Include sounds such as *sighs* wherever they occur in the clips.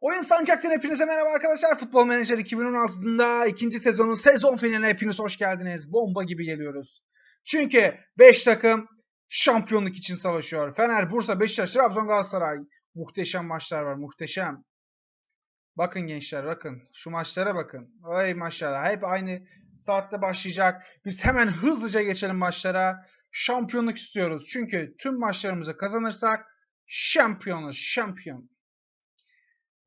Oyun Sancak'tan hepinize merhaba arkadaşlar. Futbol Manager 2016'da ikinci sezonun sezon finaline hepiniz hoş geldiniz. Bomba gibi geliyoruz. Çünkü 5 takım şampiyonluk için savaşıyor. Fener, Bursa, Beşiktaş, Trabzon, Galatasaray. Muhteşem maçlar var, muhteşem. Bakın gençler bakın. Şu maçlara bakın. Ay maşallah. Hep aynı saatte başlayacak. Biz hemen hızlıca geçelim maçlara. Şampiyonluk istiyoruz. Çünkü tüm maçlarımızı kazanırsak şampiyonuz, şampiyon.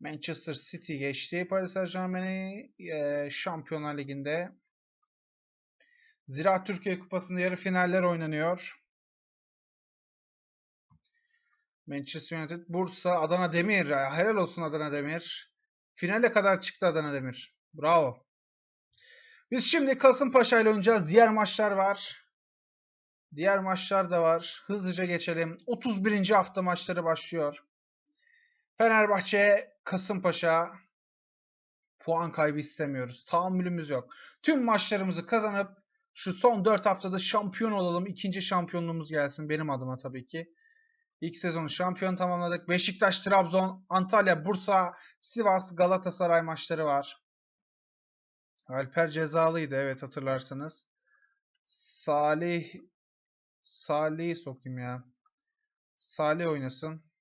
Manchester City geçti Paris Saint-Germain'i e, Şampiyonlar Ligi'nde. Zira Türkiye Kupası'nda yarı finaller oynanıyor. Manchester United, Bursa, Adana Demir. Helal olsun Adana Demir. Finale kadar çıktı Adana Demir. Bravo. Biz şimdi Kasımpaşa ile oynayacağız. Diğer maçlar var. Diğer maçlar da var. Hızlıca geçelim. 31. hafta maçları başlıyor. Fenerbahçe, Kasımpaşa puan kaybı istemiyoruz. Tahammülümüz yok. Tüm maçlarımızı kazanıp şu son 4 haftada şampiyon olalım. İkinci şampiyonluğumuz gelsin benim adıma tabii ki. İlk sezonu şampiyon tamamladık. Beşiktaş, Trabzon, Antalya, Bursa, Sivas, Galatasaray maçları var. Alper cezalıydı evet hatırlarsanız. Salih Salih'i sokayım ya. Salih oynasın.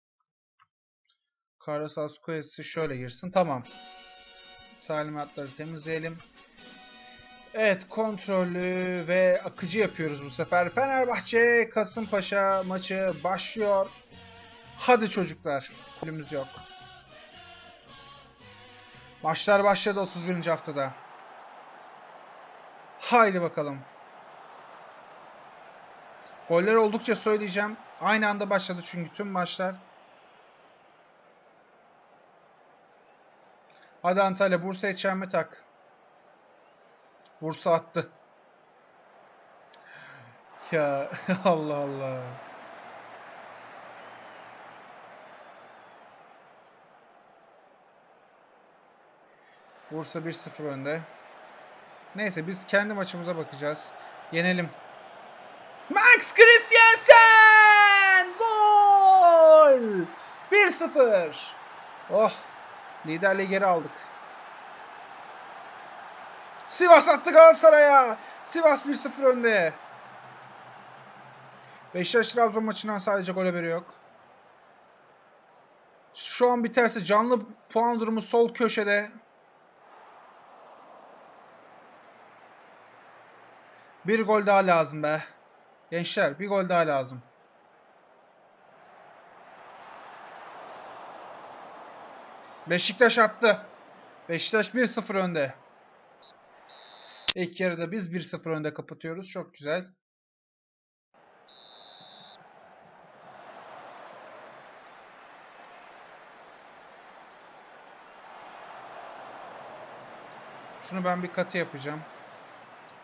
Carlos Asquez'i şöyle girsin. Tamam. Talimatları temizleyelim. Evet kontrollü ve akıcı yapıyoruz bu sefer. Fenerbahçe Kasımpaşa maçı başlıyor. Hadi çocuklar. Golümüz yok. Maçlar başladı 31. haftada. Haydi bakalım. Goller oldukça söyleyeceğim. Aynı anda başladı çünkü tüm maçlar. Hadi Antalya Bursa'ya çelme tak. Bursa attı. Ya *laughs* Allah Allah. Bursa 1-0 önde. Neyse biz kendi maçımıza bakacağız. Yenelim. Max Christiansen! Gol! 1-0. Oh! Liderliği geri aldık. Sivas attı Galatasaray'a. Sivas 1-0 önde. Beşiktaş Trabzon maçından sadece gol haberi yok. Şu an biterse canlı puan durumu sol köşede. Bir gol daha lazım be. Gençler bir gol daha lazım. Beşiktaş attı. Beşiktaş 1-0 önde. İlk yarıda biz 1-0 önde kapatıyoruz. Çok güzel. Şunu ben bir katı yapacağım.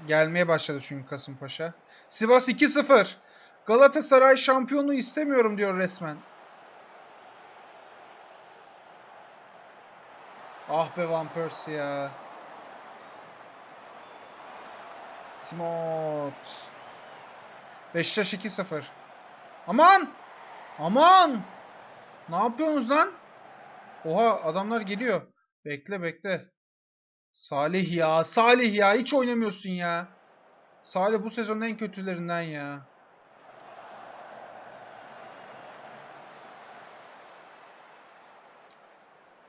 Gelmeye başladı çünkü Kasımpaşa. Sivas 2-0. Galatasaray şampiyonluğu istemiyorum diyor resmen. Ah be Van Persie ya. Timot. Beşiktaş 2-0. Aman! Aman! Ne yapıyorsunuz lan? Oha adamlar geliyor. Bekle bekle. Salih ya. Salih ya. Hiç oynamıyorsun ya. Salih bu sezonun en kötülerinden ya.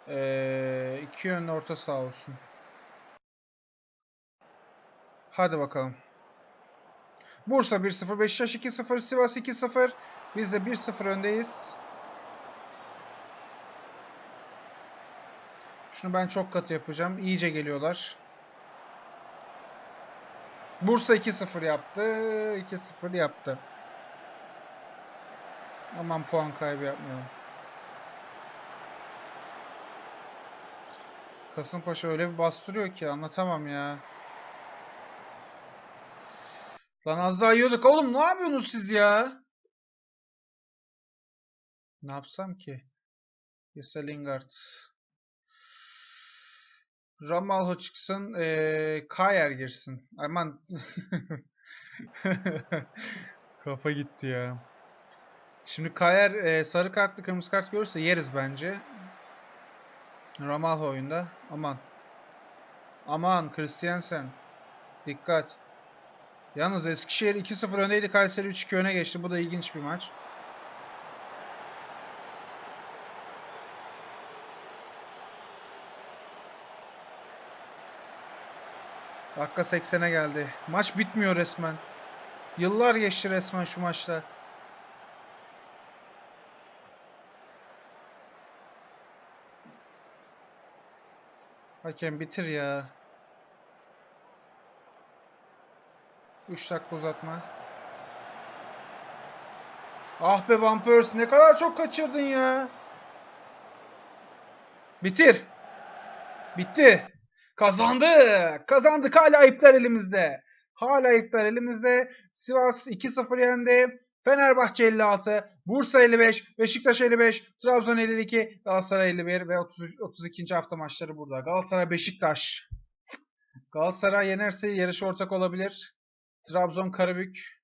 Ee, iki yönlü orta sağ olsun. Hadi bakalım. Bursa 1-0, Beşiktaş 2-0, Sivas 2-0. Biz de 1-0 öndeyiz. Şunu ben çok katı yapacağım. İyice geliyorlar. Bursa 2-0 yaptı. 2-0 yaptı. Aman puan kaybı yapmayalım. Kasımpaşa öyle bir bastırıyor ki anlatamam ya. Lan az daha yiyorduk. Oğlum ne yapıyorsunuz siz ya? Ne yapsam ki? Jesse Lingard. Ramalho çıksın. Ee, Kayer girsin. Aman. *laughs* Kafa gitti ya. Şimdi Kayer e, sarı kartlı kırmızı kart görürse yeriz bence. Ramal oyunda. Aman. Aman Christiansen. Dikkat. Yalnız Eskişehir 2-0 öndeydi. Kayseri 3-2 öne geçti. Bu da ilginç bir maç. Dakika 80'e geldi. Maç bitmiyor resmen. Yıllar geçti resmen şu maçta. Hakem bitir ya. 3 dakika uzatma. Ah be Van ne kadar çok kaçırdın ya. Bitir. Bitti. Kazandık. Kazandık. Hala ipler elimizde. Hala ipler elimizde. Sivas 2-0 yendi. Fenerbahçe 56, Bursa 55, Beşiktaş 55, Trabzon 52, Galatasaray 51 ve 30, 32. hafta maçları burada. Galatasaray Beşiktaş. Galatasaray yenerse yarış ortak olabilir. Trabzon Karabük.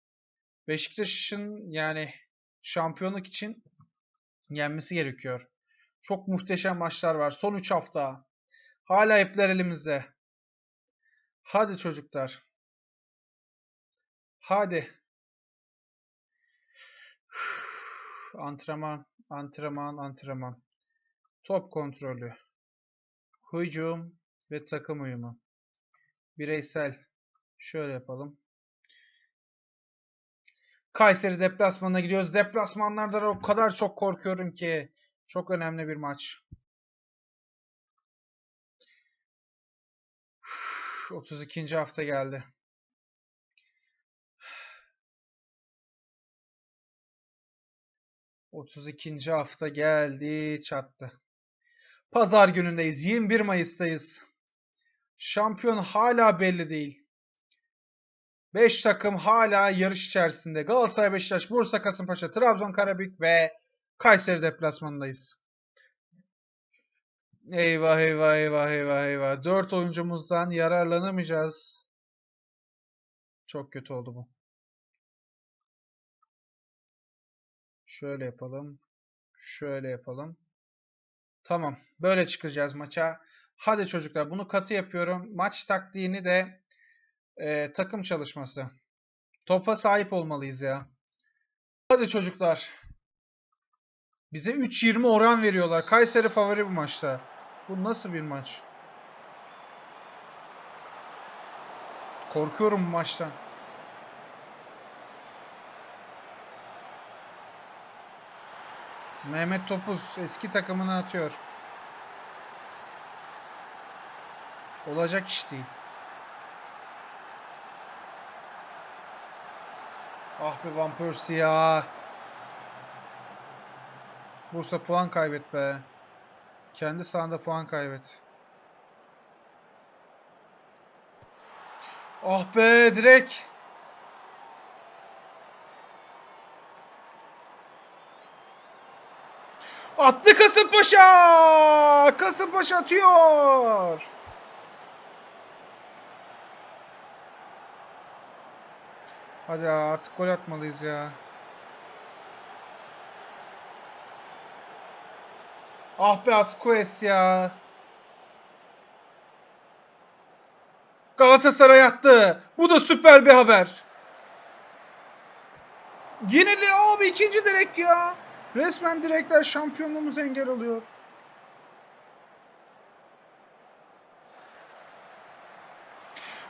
Beşiktaş'ın yani şampiyonluk için yenmesi gerekiyor. Çok muhteşem maçlar var. Son 3 hafta. Hala ipler elimizde. Hadi çocuklar. Hadi. *sighs* Antrenman, antrenman, antrenman. Top kontrolü. Hücum ve takım uyumu. Bireysel. Şöyle yapalım. Kayseri deplasmanına gidiyoruz. Deplasmanlardan o kadar çok korkuyorum ki. Çok önemli bir maç. 32. hafta geldi. Otuz ikinci hafta geldi çattı. Pazar günündeyiz. 21 Mayıs'tayız. Şampiyon hala belli değil. 5 takım hala yarış içerisinde. Galatasaray, Beşiktaş, Bursa, Kasımpaşa, Trabzon, Karabük ve Kayseri deplasmanındayız. Eyvah eyvah eyvah eyvah eyvah. 4 oyuncumuzdan yararlanamayacağız. Çok kötü oldu bu. Şöyle yapalım. Şöyle yapalım. Tamam. Böyle çıkacağız maça. Hadi çocuklar bunu katı yapıyorum. Maç taktiğini de e, takım çalışması. Topa sahip olmalıyız ya. Hadi çocuklar. Bize 3.20 oran veriyorlar. Kayseri favori bu maçta. Bu nasıl bir maç? Korkuyorum bu maçtan. Mehmet Topuz eski takımını atıyor. Olacak iş değil. Ah be Van Persie ya. Bursa puan kaybet be. Kendi sahanda puan kaybet. Ah be direkt. Attı Kasımpaşa! Kasımpaşa atıyor. Hadi artık gol atmalıyız ya. Ah be Asquez ya. Galatasaray attı. Bu da süper bir haber. Yenili abi ikinci direk ya. Resmen direkler şampiyonluğumuza engel oluyor.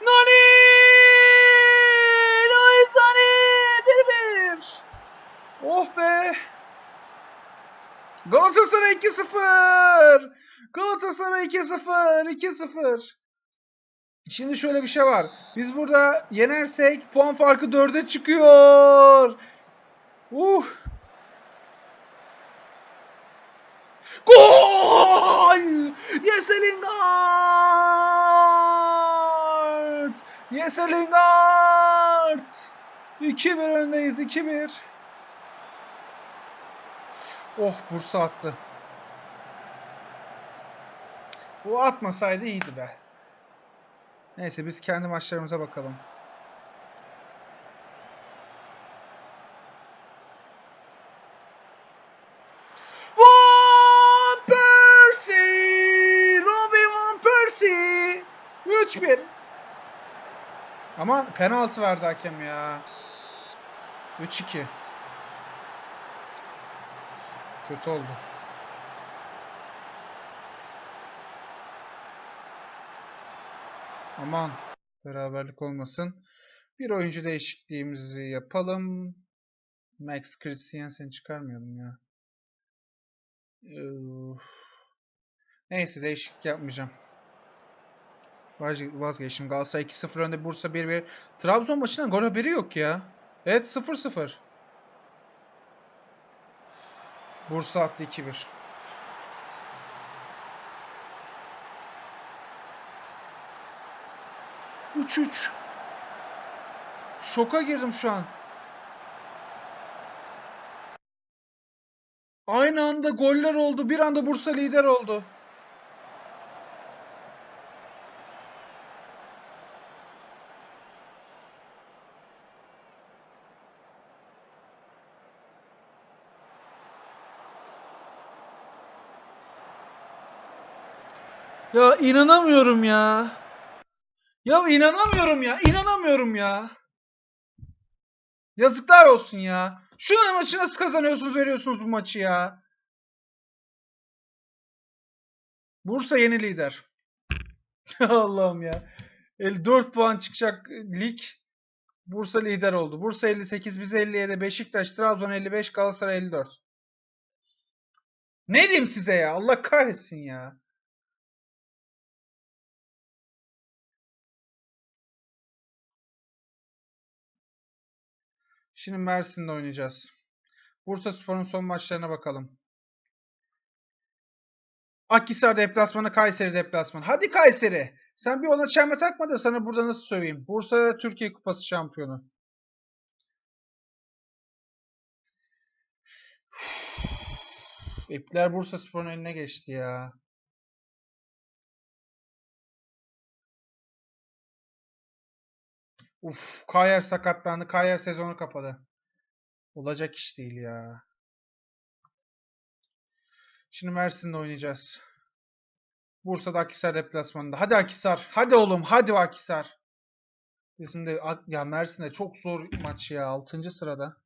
Nani! Lois Nani! 1-1. Oh be! Galatasaray 2-0. Galatasaray 2-0. 2-0. Şimdi şöyle bir şey var. Biz burada yenersek puan farkı 4'e çıkıyor. Uh. Gol! Jesse Lingard! Jesse Lingard! 2-1 öndeyiz 2-1. Oh Bursa attı. Bu atmasaydı iyiydi be. Neyse biz kendi maçlarımıza bakalım. Van Persie! Robin Van Persie! 3-1. Ama penaltı verdi hakem ya. 3-2. Kötü oldu. Aman beraberlik olmasın. Bir oyuncu değişikliğimizi yapalım. Max Christiansen'i çıkarmayalım ya. Üf. Neyse değişiklik yapmayacağım. Vaz- Vazgeçtim. Galatasaray 2-0 önde. Bursa 1-1. Trabzon maçından gol haberi yok ya. Evet 0-0. Bursa attı 2-1. Üç üç. Şoka girdim şu an. Aynı anda goller oldu. Bir anda Bursa lider oldu. Ya inanamıyorum ya. Ya inanamıyorum ya. İnanamıyorum ya. Yazıklar olsun ya. Şu maçı nasıl kazanıyorsunuz veriyorsunuz bu maçı ya. Bursa yeni lider. *laughs* Allah'ım ya. 54 puan çıkacak lig. Bursa lider oldu. Bursa 58, biz 57, Beşiktaş, Trabzon 55, Galatasaray 54. Ne diyeyim size ya? Allah kahretsin ya. Şimdi Mersin'de oynayacağız. Bursaspor'un son maçlarına bakalım. Akhisar deplasmanı, Kayseri deplasmanı. Hadi Kayseri. Sen bir ona çelme takma da sana burada nasıl söyleyeyim. Bursa Türkiye Kupası şampiyonu. İpler Bursaspor'un eline geçti ya. Uf, Kayer sakatlandı. Kayer sezonu kapadı. Olacak iş değil ya. Şimdi Mersin'de oynayacağız. Bursa'da Akhisar deplasmanında. Hadi Akhisar. Hadi oğlum. Hadi Akhisar. Bizim de ya Mersin'de çok zor maç ya. 6. sırada.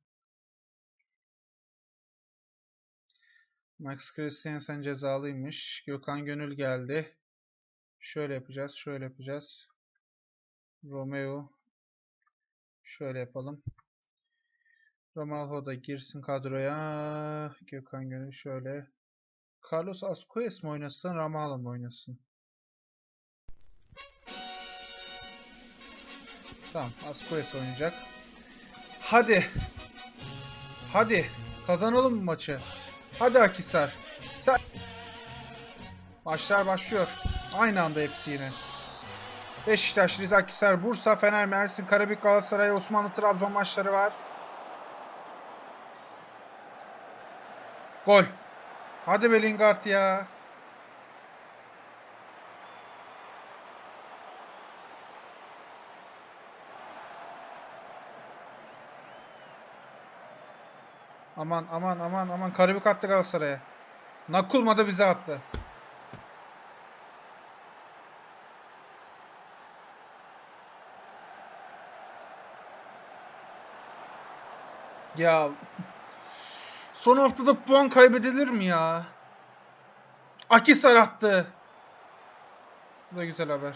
Max Christiansen cezalıymış. Gökhan Gönül geldi. Şöyle yapacağız. Şöyle yapacağız. Romeo. Şöyle yapalım. Romalho da girsin kadroya. Gökhan Gönül şöyle. Carlos Asquez mi oynasın, Ramalho mı oynasın? Tamam, Asquez oynayacak. Hadi. Hadi. Kazanalım bu maçı. Hadi Akhisar. Sen... Maçlar başlıyor. Aynı anda hepsi yine. Beşiktaş, Rize, Akhisar, Bursa, Fener, Mersin, Karabük, Galatasaray, Osmanlı, Trabzon maçları var. Gol. Hadi be Lingard ya. Aman aman aman aman Karabük attı Galatasaray'a. Nakulma da bize attı. Ya son haftada puan kaybedilir mi ya? Akisar attı. Bu da güzel haber.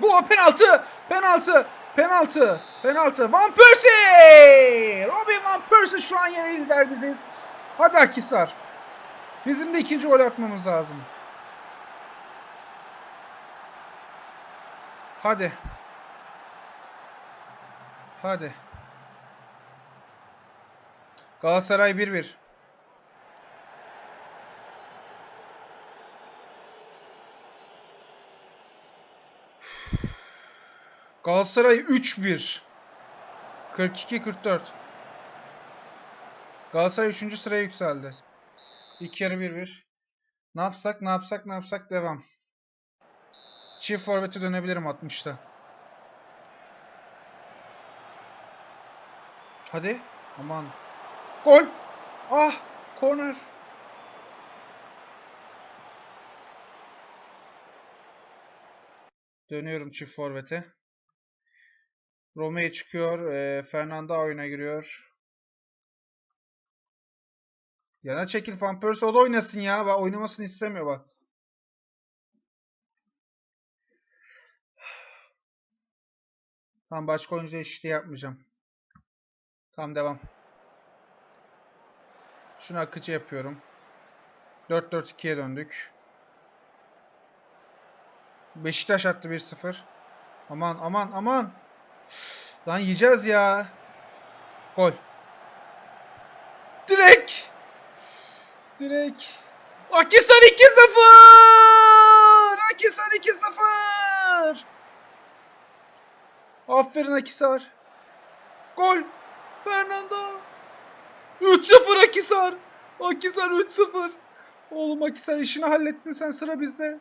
Bu penaltı! Penaltı! Penaltı! Penaltı! Van Persie! Robin Van Persie şu an yeni lider biziz. Hadi Akisar. Bizim de ikinci gol atmamız lazım. Hadi. Hadi. Galatasaray 1-1. Galatasaray 3-1. 42-44. Galatasaray 3. sıraya yükseldi. İlk yarı 1-1. Ne yapsak, ne yapsak, ne yapsak devam. Çift forvete dönebilirim 60'ta. Hadi. Aman. Gol. Ah. Korner. Dönüyorum çift forvete. Romeo çıkıyor. E, Fernanda oyuna giriyor. Yana çekil Van Persie o da oynasın ya. Bak oynamasını istemiyor bak. Tamam başka oyuncu değişikliği yapmayacağım. Tamam devam. Şunu akıcı yapıyorum. 4-4-2'ye döndük. Beşiktaş attı 1-0. Aman aman aman. Lan yiyeceğiz ya. Gol. Direkt. Direkt. Akisar 2-0. Akisar 2-0. Aferin Akisar. Gol. Fernando. 3-0 Akisar. Akisar 3-0. Oğlum Akisar işini hallettin sen sıra bizde.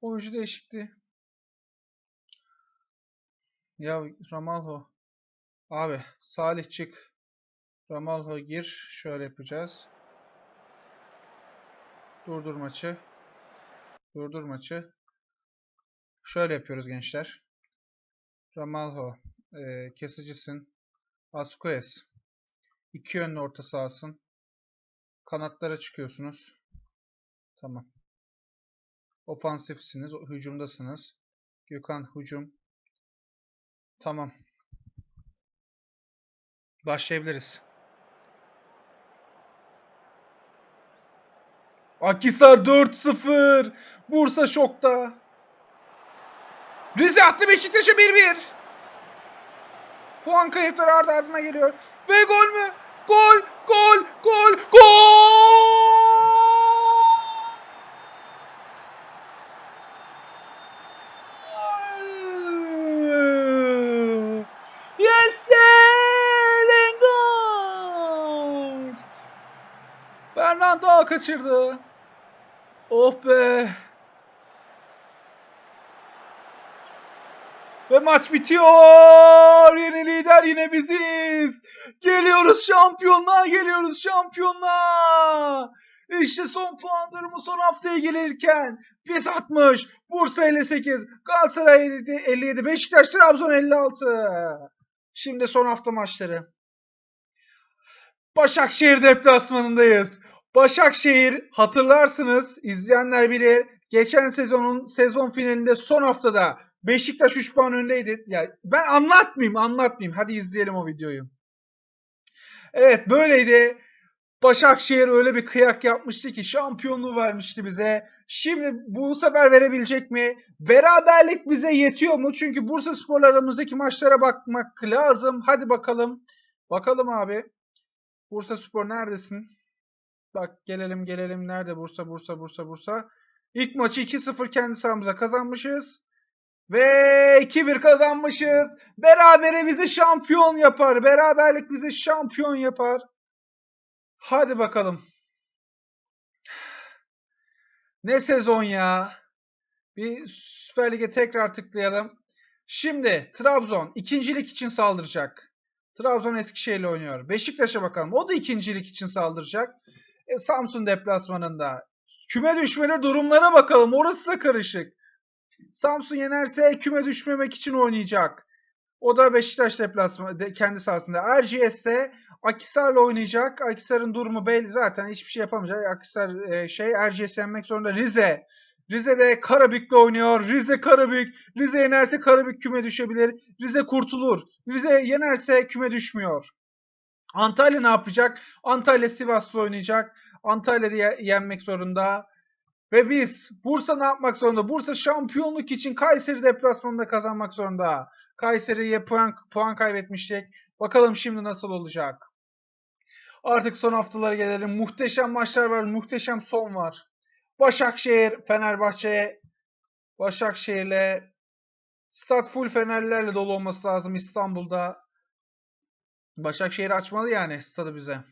Oyuncu değişikliği. Ya Ramalho. Abi Salih çık. Ramalho gir. Şöyle yapacağız. Durdur maçı. Durdur maçı. Şöyle yapıyoruz gençler. Ramalho. E, kesicisin. Asquez. İki yönlü orta sahasın. Kanatlara çıkıyorsunuz. Tamam. Ofansifsiniz. Hücumdasınız. Gökhan hücum. Tamam. Başlayabiliriz. Akisar 4-0. Bursa şokta. Rize attı Beşiktaş'a 1-1. Puan kayıpları ardı ardına geliyor. Ve gol mü? Gol! Gol! Gol! Gol! Yes! Gol! Fernando kaçırdı. Oh be! Maç bitiyor. Yeni lider yine biziz. Geliyoruz şampiyonluğa, geliyoruz şampiyonluğa. İşte son puan durumu son haftaya gelirken biz 60, Bursa 58, Galatasaray 57, Beşiktaş Trabzon 56. Şimdi son hafta maçları. Başakşehir deplasmanındayız. Başakşehir hatırlarsınız, izleyenler bilir. Geçen sezonun sezon finalinde son haftada Beşiktaş 3 puan öndeydi. Ya ben anlatmayayım, anlatmayayım. Hadi izleyelim o videoyu. Evet, böyleydi. Başakşehir öyle bir kıyak yapmıştı ki şampiyonluğu vermişti bize. Şimdi bu sefer verebilecek mi? Beraberlik bize yetiyor mu? Çünkü Bursa Spor'la aramızdaki maçlara bakmak lazım. Hadi bakalım. Bakalım abi. Bursa Spor neredesin? Bak gelelim gelelim. Nerede Bursa Bursa Bursa Bursa. İlk maçı 2-0 kendi sahamıza kazanmışız. Ve 2-1 kazanmışız. Berabere bizi şampiyon yapar. Beraberlik bizi şampiyon yapar. Hadi bakalım. Ne sezon ya. Bir Süper Lig'e tekrar tıklayalım. Şimdi Trabzon ikincilik için saldıracak. Trabzon Eskişehir'le oynuyor. Beşiktaş'a bakalım. O da ikincilik için saldıracak. E, Samsun deplasmanında. Küme düşmede durumlara bakalım. Orası da karışık. Samsun yenerse küme düşmemek için oynayacak. O da Beşiktaş deplasmanı kendi sahasında. Erciyes'te Akisar'la oynayacak. Akisar'ın durumu belli zaten hiçbir şey yapamayacak. Akisar e, şey Erciyes yenmek zorunda. Rize. Rize'de Karabük'le oynuyor. Rize Karabük. Rize yenerse Karabük küme düşebilir. Rize kurtulur. Rize yenerse küme düşmüyor. Antalya ne yapacak? Antalya Sivas'la oynayacak. Antalya'da ye- yenmek zorunda. Ve biz Bursa ne yapmak zorunda? Bursa şampiyonluk için Kayseri deplasmanında kazanmak zorunda. Kayseri'ye puan, puan kaybetmiştik. Bakalım şimdi nasıl olacak? Artık son haftalara gelelim. Muhteşem maçlar var. Muhteşem son var. Başakşehir, Fenerbahçe, Başakşehir'le stat full Fenerlilerle dolu olması lazım İstanbul'da. Başakşehir açmalı yani stadı bize.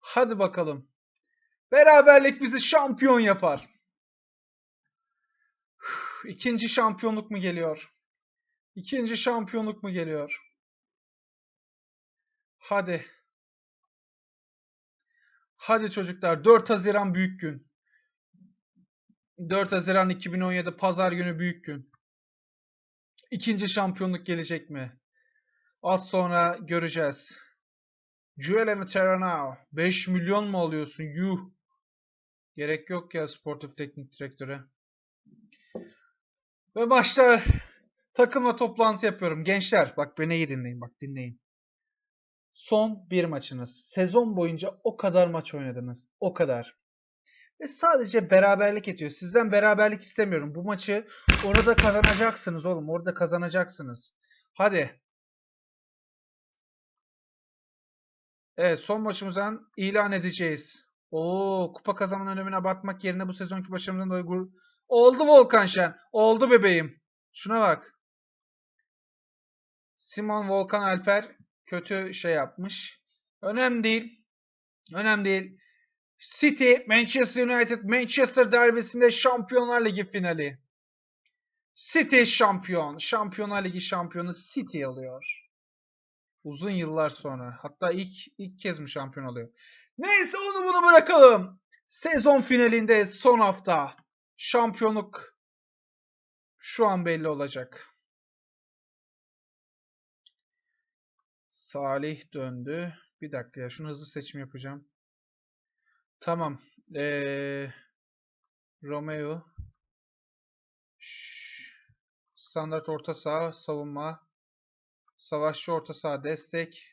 Hadi bakalım. Beraberlik bizi şampiyon yapar. İkinci şampiyonluk mu geliyor? İkinci şampiyonluk mu geliyor? Hadi. Hadi çocuklar 4 Haziran büyük gün. 4 Haziran 2017 pazar günü büyük gün. İkinci şampiyonluk gelecek mi? Az sonra göreceğiz. Julian Terranao 5 milyon mu alıyorsun? Yuh. Gerek yok ya sportif teknik direktöre. Ve maçlar takımla toplantı yapıyorum. Gençler bak beni iyi dinleyin bak dinleyin. Son bir maçınız. Sezon boyunca o kadar maç oynadınız. O kadar. Ve sadece beraberlik ediyor. Sizden beraberlik istemiyorum. Bu maçı orada kazanacaksınız oğlum. Orada kazanacaksınız. Hadi. Evet son maçımızdan ilan edeceğiz. Oo kupa kazanmanın önemine bakmak yerine bu sezonki başarımızdan dolayı gurur... Oldu Volkan Şen. Oldu bebeğim. Şuna bak. Simon Volkan Alper kötü şey yapmış. Önemli değil. Önemli değil. City, Manchester United, Manchester derbisinde Şampiyonlar Ligi finali. City şampiyon. Şampiyonlar Ligi şampiyonu City alıyor. Uzun yıllar sonra. Hatta ilk ilk kez mi şampiyon oluyor? Neyse onu bunu bırakalım. Sezon finalinde son hafta. Şampiyonluk şu an belli olacak. Salih döndü. Bir dakika ya şunu hızlı seçim yapacağım. Tamam. Ee, Romeo. Standart orta saha savunma. Savaşçı orta saha destek.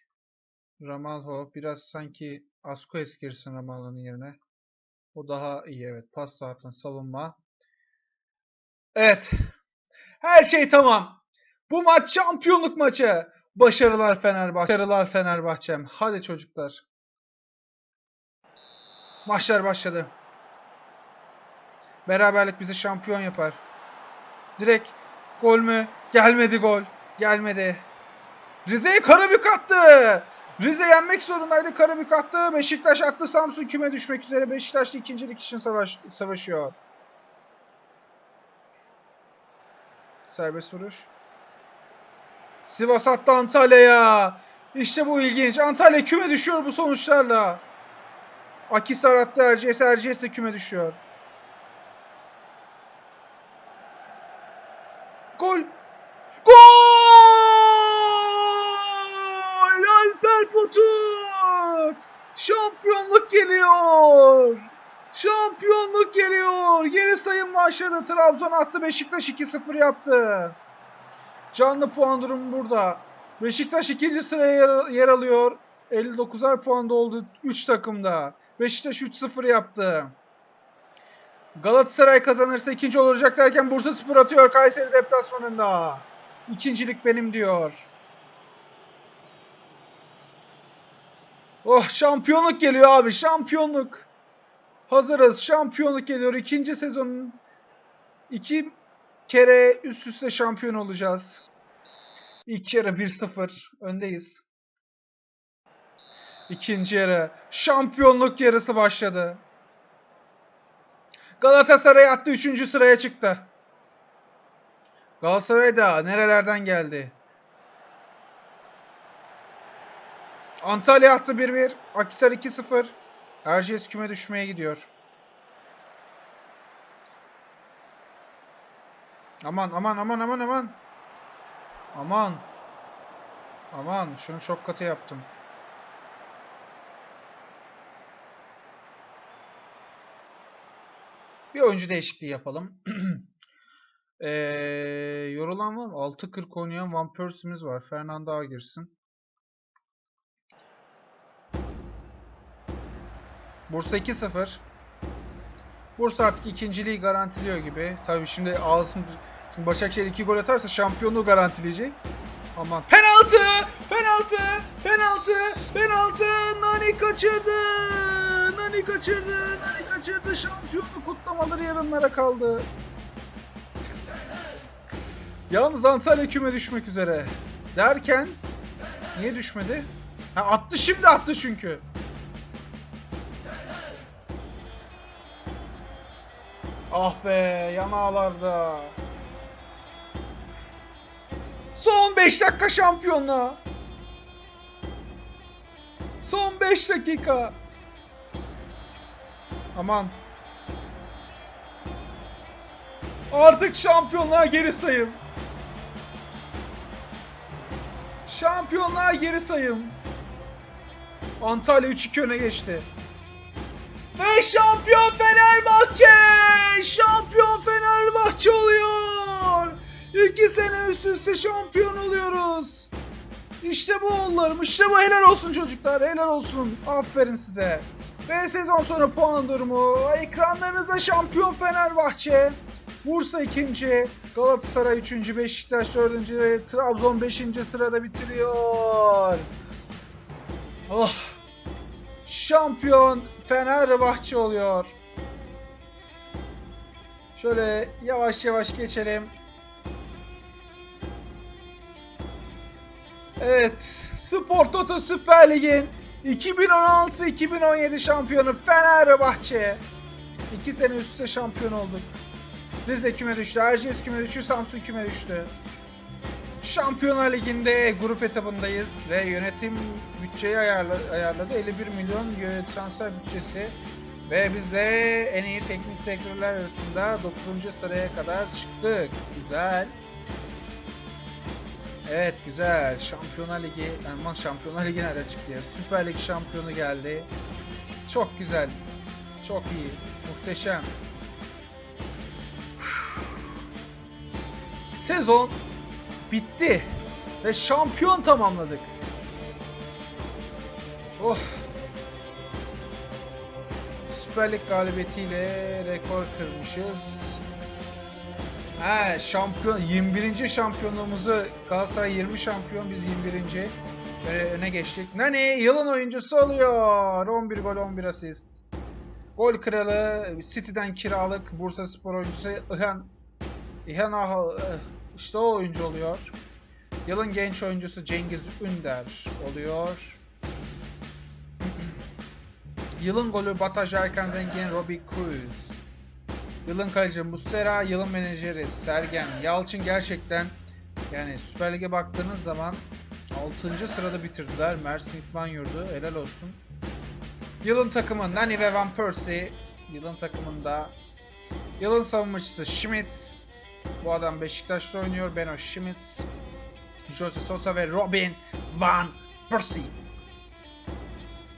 Ramalho. Biraz sanki Asquez girsin Ramalho'nun yerine. O daha iyi evet. Pas zaten savunma. Evet. Her şey tamam. Bu maç şampiyonluk maçı. Başarılar Fenerbahçe. Başarılar Fenerbahçem. Hadi çocuklar. Maçlar başladı. Beraberlik bizi şampiyon yapar. Direkt gol mü? Gelmedi gol. Gelmedi. Rize'ye Karabük attı. Rize yenmek zorundaydı. Karabük attı. Beşiktaş attı. Samsun küme düşmek üzere. Beşiktaş da ikincilik için savaş, savaşıyor. Serbest vuruş. Sivas attı Antalya'ya. İşte bu ilginç. Antalya küme düşüyor bu sonuçlarla. Akisar attı Erciyes. Erciyes de küme düşüyor. Gol. Gol! Alper Potuk! Şampiyonluk geliyor. Şampiyonluk geliyor. Geri sayım başladı. Trabzon attı. Beşiktaş 2-0 yaptı. Canlı puan durumu burada. Beşiktaş ikinci sıraya yer, yer alıyor. 59'ar puanda oldu 3 takımda. Beşiktaş 3-0 yaptı. Galatasaray kazanırsa ikinci olacak derken Bursa Spor atıyor Kayseri deplasmanında. İkincilik benim diyor. Oh şampiyonluk geliyor abi şampiyonluk. Hazırız şampiyonluk geliyor. İkinci sezonun iki kere üst üste şampiyon olacağız. İlk yarı 1-0 öndeyiz. İkinci yarı şampiyonluk yarısı başladı. Galatasaray attı 3. sıraya çıktı. Galatasaray da nerelerden geldi? Antalya attı 1-1. Akisar 2-0. Erciyes küme düşmeye gidiyor. Aman aman aman aman aman. Aman. Aman şunu çok katı yaptım. Bir oyuncu değişikliği yapalım. *clears throat* ee, yorulan var mı? 6.40 oynayan Van Persie'miz var. Fernando Ağa girsin. Bursa 2-0. Bursa artık ikinciliği garantiliyor gibi. Tabii şimdi ağzın şimdi Başakşehir 2 gol atarsa şampiyonluğu garantileyecek. Aman penaltı! Penaltı! Penaltı! Penaltı! Nani kaçırdı! Nani kaçırdı! Nani kaçırdı! Şampiyonluk kutlamaları yarınlara kaldı. Yalnız Antalya küme düşmek üzere. Derken niye düşmedi? Ha attı şimdi attı çünkü. Ah be yanağlarda. Son 5 dakika şampiyonluğa. Son 5 dakika. Aman. Artık şampiyonluğa geri sayım. Şampiyonluğa geri sayım. Antalya 3-2 öne geçti. Ve şampiyon Fenerbahçe! Şampiyon Fenerbahçe oluyor! İki sene üst üste şampiyon oluyoruz. İşte bu oğullarım, işte bu helal olsun çocuklar, helal olsun. Aferin size. Ve sezon sonu puan durumu. Ekranlarınızda şampiyon Fenerbahçe. Bursa 2. Galatasaray 3. Beşiktaş 4. ve Trabzon 5. sırada bitiriyor. Oh. Şampiyon Fenerbahçe oluyor. Şöyle yavaş yavaş geçelim. Evet. Spor Toto Süper Lig'in 2016-2017 şampiyonu Fenerbahçe. İki sene üst üste şampiyon olduk. Rize küme düştü, Erciyes küme düştü, Samsun küme düştü. Şampiyonlar Ligi'nde grup etabındayız ve yönetim bütçeyi ayarla, ayarladı. 51 milyon transfer bütçesi ve biz de en iyi teknik direktörler arasında 9. sıraya kadar çıktık. Güzel. Evet güzel. Şampiyonlar Ligi, aman Şampiyonlar Ligi nerede çıktı ya? Süper Lig şampiyonu geldi. Çok güzel. Çok iyi. Muhteşem. Sezon bitti ve şampiyon tamamladık. Oh. Süper Lig galibiyetiyle rekor kırmışız. He şampiyon 21. şampiyonluğumuzu Galatasaray 20 şampiyon biz 21. Ve öne geçtik. Nani yılın oyuncusu oluyor. 11 gol 11 asist. Gol kralı City'den kiralık Bursa Spor oyuncusu İhan İhan Ahal eh, işte o oyuncu oluyor. Yılın genç oyuncusu Cengiz Ünder oluyor. *clears throat* Yılın golü Bataj Erkan Zengin Robbie Cruz. Yılın kalecisi Mustera, yılın menajeri Sergen Yalçın gerçekten yani Süper Lig'e baktığınız zaman 6. sırada bitirdiler. Mersin İtman Yurdu helal olsun. Yılın takımı Nani ve Van Persie. Yılın takımında yılın savunmacısı Schmidt. Bu adam Beşiktaş'ta oynuyor. Beno Schmidt. Jose Sosa ve Robin Van Persie.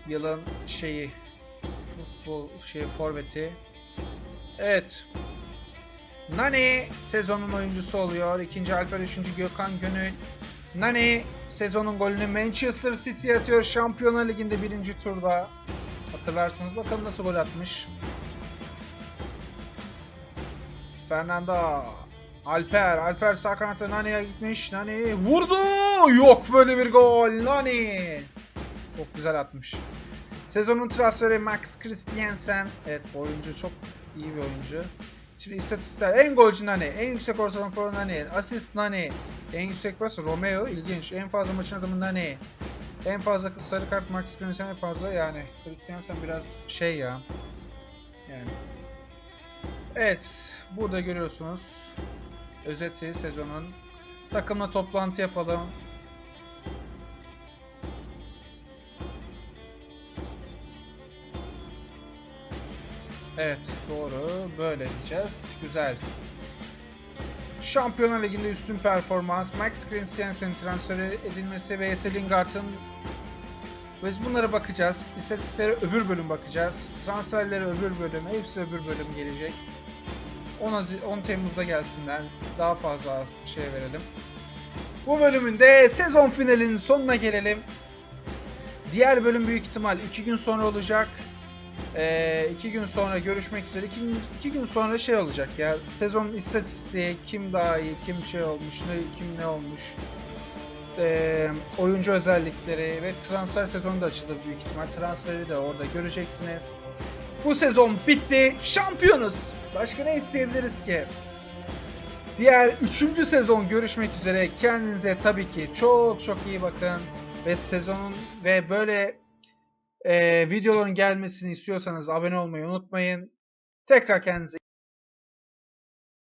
Yılın şeyi futbol şey forveti Evet. Nani sezonun oyuncusu oluyor. İkinci Alper, üçüncü Gökhan Gönül. Nani sezonun golünü Manchester City atıyor. Şampiyonlar Ligi'nde birinci turda. Hatırlarsınız bakalım nasıl gol atmış. Fernando Alper. Alper sağ kanatta Nani'ye gitmiş. Nani vurdu. Yok böyle bir gol. Nani. Çok güzel atmış. Sezonun transferi Max Christiansen. Evet oyuncu çok iyi bir oyuncu. Şimdi istatistikler en golcü Nani, en yüksek ortalama puan Nani, asist Nani, en yüksek pas Romeo ilginç, en fazla maçın adamı Nani, en fazla sarı kart Max Christiansen en fazla yani Christiansen biraz şey ya. Yani. Evet, burada görüyorsunuz özeti sezonun. Takımla toplantı yapalım. Evet doğru. Böyle diyeceğiz. Güzel. Şampiyonlar Ligi'nde üstün performans, Max Christiansen transferi edilmesi ve Jesse Lingard'ın biz bunlara bakacağız. İstatistiklere öbür bölüm bakacağız. Transferlere öbür bölüm, hepsi öbür bölüm gelecek. 10, Hazi- 10 Temmuz'da gelsinler. Daha fazla şey verelim. Bu bölümün de sezon finalinin sonuna gelelim. Diğer bölüm büyük ihtimal 2 gün sonra olacak. Ee, iki gün sonra görüşmek üzere. İki, gün- gün sonra şey olacak ya. Sezon istatistiği kim daha iyi, kim şey olmuş, ne, kim ne olmuş. Ee, oyuncu özellikleri ve transfer sezonu da açılır büyük ihtimal. Transferi de orada göreceksiniz. Bu sezon bitti. Şampiyonuz. Başka ne isteyebiliriz ki? Diğer üçüncü sezon görüşmek üzere. Kendinize tabii ki çok çok iyi bakın. Ve sezonun ve böyle ee, videoların gelmesini istiyorsanız abone olmayı unutmayın. Tekrar kendinize